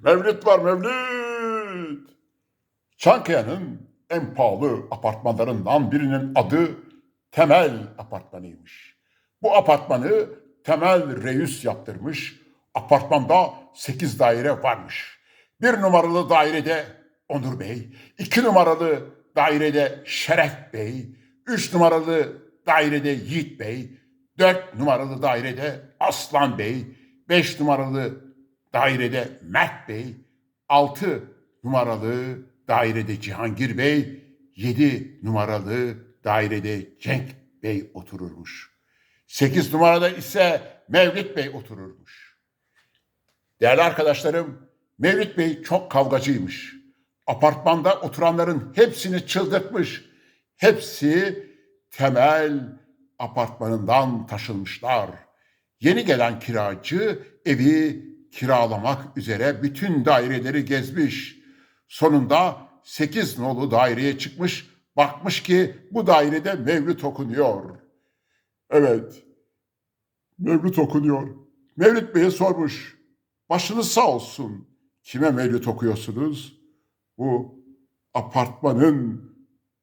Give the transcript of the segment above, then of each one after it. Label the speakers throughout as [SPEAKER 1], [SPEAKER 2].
[SPEAKER 1] Mevlüt var Mevlüt. Çankaya'nın en pahalı apartmanlarından birinin adı Temel Apartmanıymış. Bu apartmanı Temel Reis yaptırmış. Apartmanda 8 daire varmış. Bir numaralı dairede Onur Bey, iki numaralı dairede Şeref Bey, üç numaralı dairede Yiğit Bey, dört numaralı dairede Aslan Bey, beş numaralı dairede Mert Bey, 6 numaralı dairede Cihangir Bey, 7 numaralı dairede Cenk Bey otururmuş. 8 numarada ise Mevlüt Bey otururmuş. Değerli arkadaşlarım, Mevlüt Bey çok kavgacıymış. Apartmanda oturanların hepsini çıldırtmış. Hepsi temel apartmanından taşınmışlar. Yeni gelen kiracı evi kiralamak üzere bütün daireleri gezmiş. Sonunda 8 nolu daireye çıkmış, bakmış ki bu dairede Mevlüt okunuyor. Evet, Mevlüt okunuyor. Mevlüt Bey'e sormuş. Başınız sağ olsun. Kime Mevlüt okuyorsunuz? Bu apartmanın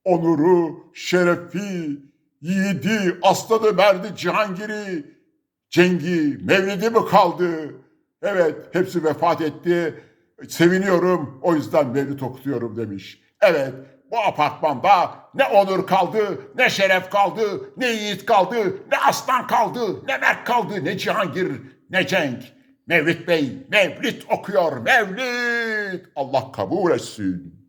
[SPEAKER 1] onuru, şerefi, yiğidi, aslanı, merdi, cihangiri, cengi, mevlidi mi kaldı? Evet, hepsi vefat etti. Seviniyorum, o yüzden mevlid okutuyorum demiş. Evet, bu apartmanda ne onur kaldı, ne şeref kaldı, ne yiğit kaldı, ne aslan kaldı, ne mert kaldı, ne cihangir, ne cenk. Mevlüt Bey, mevlid okuyor, mevlid. Allah kabul etsin.